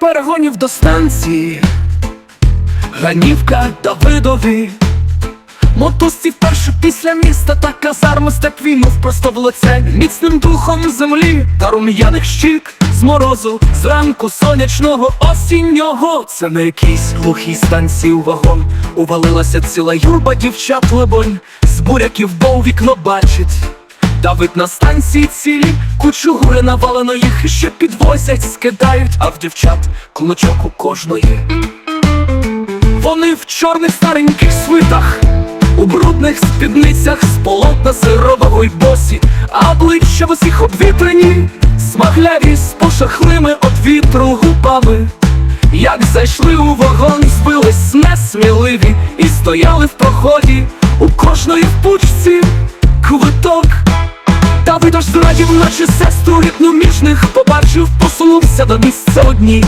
перегонів до станції, Ганівка Давидові. Мотузці вперше після міста та казарми степ війнув просто в лице міцним духом землі та рум'яних щік з морозу зранку сонячного осіннього. Це на якійсь глухій станції у вагон увалилася ціла юрба дівчат лебонь, з буряків бо у вікно бачить. Давид на станції цілі, кучу гури навалено їх ще підвозять, скидають, а в дівчат клочок у кожної. Вони в чорних стареньких свитах, у брудних спідницях з полотна сирового й босі, а обличчя в усіх обвітрені, смагляві з пошахлими од вітру губами. Як зайшли у вагон, збились несміливі і стояли в проході у кожної пучці наче сестру рідну між них побачив, посунувся до місця одній.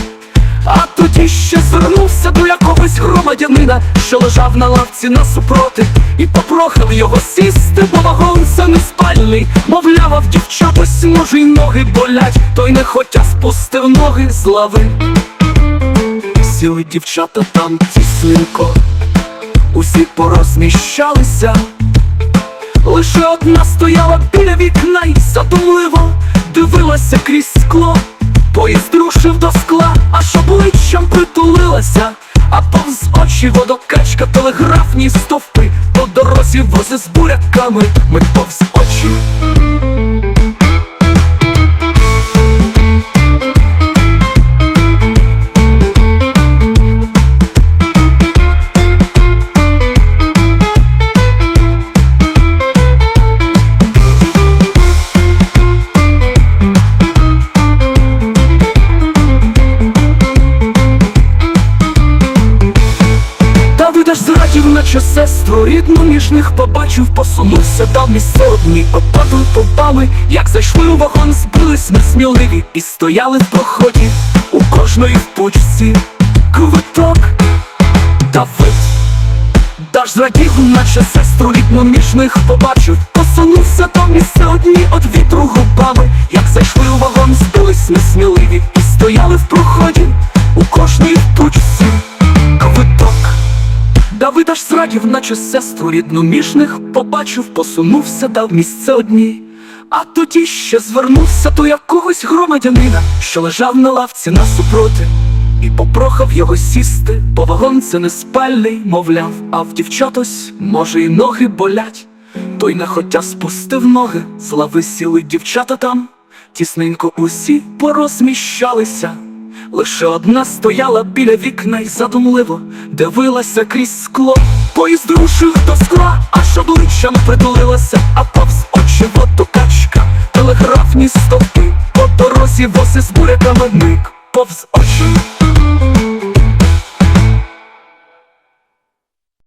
А тоді ще звернувся до якогось громадянина, що лежав на лавці насупроти, і попрохав його сісти, бо вагон це не спальний, мовляв, дівчат ось може й ноги болять, той не хотя спустив ноги з лави. Сіли дівчата там тісненько, усі порозміщалися. Лише одна стояла біля вікна і задумливо дивилася крізь скло. Поїзд рушив до скла, аж обличчям притулилася, а повз очі водокачка, телеграфні стовпи по дорозі вози з буряками, ми повз очі. Сестру рідну між них побачив, посунувся там місце одні опадли попали, як зайшли у вагон, збились несміливі і стояли в проході у кожної в пучці квиток Давид. Даж зрадів, наче сестру рідну між них побачив, посунувся там місце одні од вітру губами, як зайшли у вагон, збились несміливі Ж зрадів, наче сестру рідну між них побачив, посунувся, дав місце одній. А тоді ще звернувся до якогось громадянина, що лежав на лавці насупроти, і попрохав його сісти, бо вагон це не спальний, мовляв, а в дівчат ось, може, і ноги болять. Той нехотя спустив ноги, з лави сіли дівчата там, тісненько усі порозміщалися. Лише одна стояла біля вікна і задумливо дивилася крізь скло. Поїзд рушив до скла, аж обличчям притулилася, а повз очі водокачка, телеграфні стовпи, по дорозі вози з буряками миг повз очі.